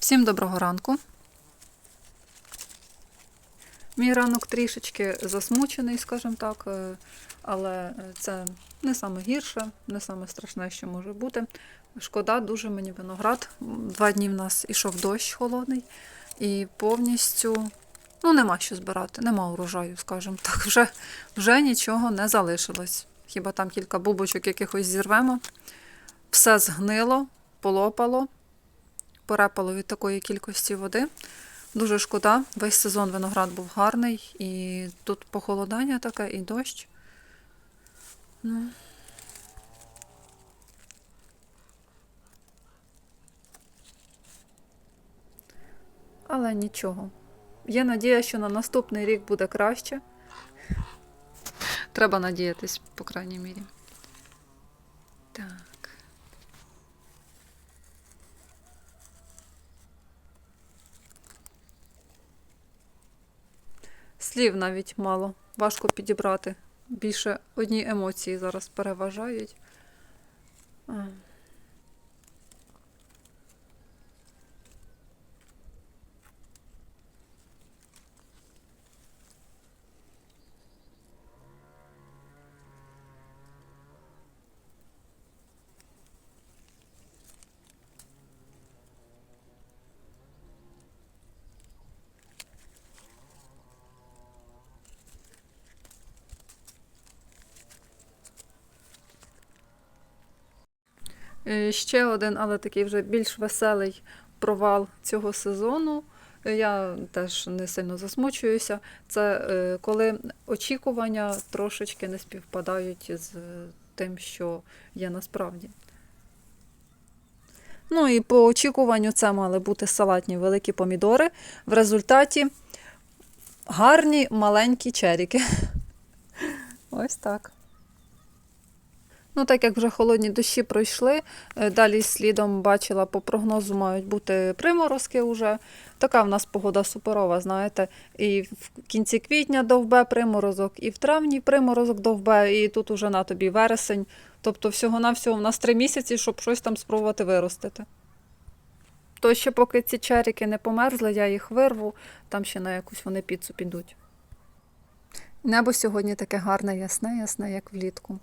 Всім доброго ранку. Мій ранок трішечки засмучений, скажімо так, е, але це не саме гірше, не саме страшне, що може бути. Шкода дуже мені виноград. Два дні в нас ішов дощ холодний, і повністю ну, нема що збирати, нема урожаю, скажімо так. Вже, вже нічого не залишилось. Хіба там кілька бубочок якихось зірвемо. Все згнило, полопало порепало від такої кількості води. Дуже шкода. Весь сезон виноград був гарний, і тут похолодання таке, і дощ. Ну. Але нічого. Є надія, що на наступний рік буде краще. Треба надіятись, по крайній мірі. Так. Слів навіть мало. Важко підібрати. Більше одні емоції зараз переважають. Ще один, але такий вже більш веселий провал цього сезону. Е, Я теж не сильно засмучуюся. Це е, коли очікування трошечки не співпадають з тим, що є насправді. Ну і по очікуванню це мали бути салатні великі помідори. В результаті гарні маленькі черіки. Ось так. Ну, так як вже холодні дощі пройшли, е, далі слідом бачила по прогнозу мають бути приморозки вже. Така в нас погода суперова, знаєте. І в кінці квітня довбе приморозок, і в травні приморозок довбе, і тут уже на тобі вересень. Тобто всього-навсього в нас три місяці, щоб щось там спробувати виростити. То ще поки ці черіки не померзли, я їх вирву, там ще на якусь вони піцу підуть. Небо сьогодні таке гарне, ясне, ясне, як влітку.